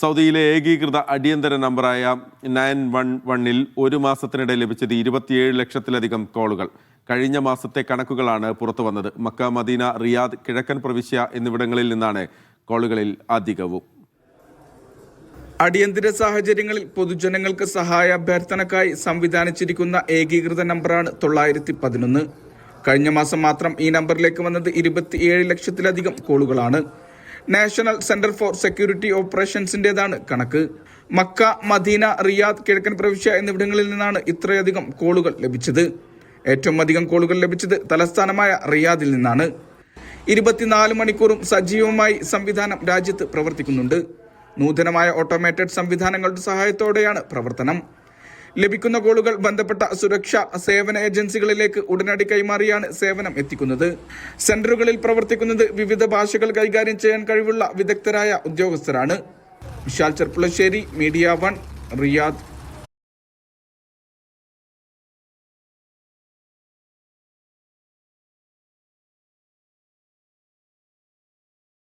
സൗദിയിലെ ഏകീകൃത അടിയന്തര നമ്പറായ നയൻ വൺ വണ്ണിൽ ഒരു മാസത്തിനിടെ ലഭിച്ചത് ഇരുപത്തിയേഴ് ലക്ഷത്തിലധികം കോളുകൾ. കഴിഞ്ഞ മാസത്തെ കണക്കുകളാണ് പുറത്തു വന്നത്. മക്ക മദീന റിയാദ് കിഴക്കൻ പ്രവിശ്യ എന്നിവിടങ്ങളിൽ നിന്നാണ് കോളുകളിൽ അധികവും. അടിയന്തര സാഹചര്യങ്ങളിൽ പൊതുജനങ്ങൾക്ക് സഹായ അഭ്യർത്ഥനക്കായി സംവിധാനിച്ചിരിക്കുന്ന ഏകീകൃത നമ്പറാണ് തൊള്ളായിരത്തി പതിനൊന്ന് കഴിഞ്ഞ മാസം മാത്രം ഈ നമ്പറിലേക്ക് വന്നത് ഇരുപത്തിയേഴ് ലക്ഷത്തിലധികം കോളുകളാണ്. നാഷണൽ സെന്റർ ഫോർ സെക്യൂരിറ്റി ഓപ്പറേഷൻസിന്റേതാണ് കണക്ക്. മക്ക മദീന റിയാദ് കിഴക്കൻ പ്രവിശ്യ എന്നിവിടങ്ങളിൽ നിന്നാണ് ഇത്രയധികം കോളുകൾ ലഭിച്ചത്. ഏറ്റവും അധികം കോളുകൾ ലഭിച്ചത് തലസ്ഥാനമായ റിയാദിൽ നിന്നാണ്. ഇരുപത്തിനാല് മണിക്കൂറും സജീവമായി സംവിധാനം രാജ്യത്ത് പ്രവർത്തിക്കുന്നുണ്ട്. നൂതനമായ ഓട്ടോമേറ്റഡ് സംവിധാനങ്ങളുടെ സഹായത്തോടെയാണ് പ്രവർത്തനം. ലഭിക്കുന്ന കോളുകൾ ബന്ധപ്പെട്ട സുരക്ഷാ സേവന ഏജൻസികളിലേക്ക് ഉടനടി കൈമാറിയാണ് സേവനം എത്തിക്കുന്നത്. സെന്ററുകളിൽ പ്രവർത്തിക്കുന്നത് വിവിധ ഭാഷകൾ കൈകാര്യം ചെയ്യാൻ കഴിവുള്ള വിദഗ്ധരായ ഉദ്യോഗസ്ഥരാണ്. Vishal Cherpulassery Media One Riyadh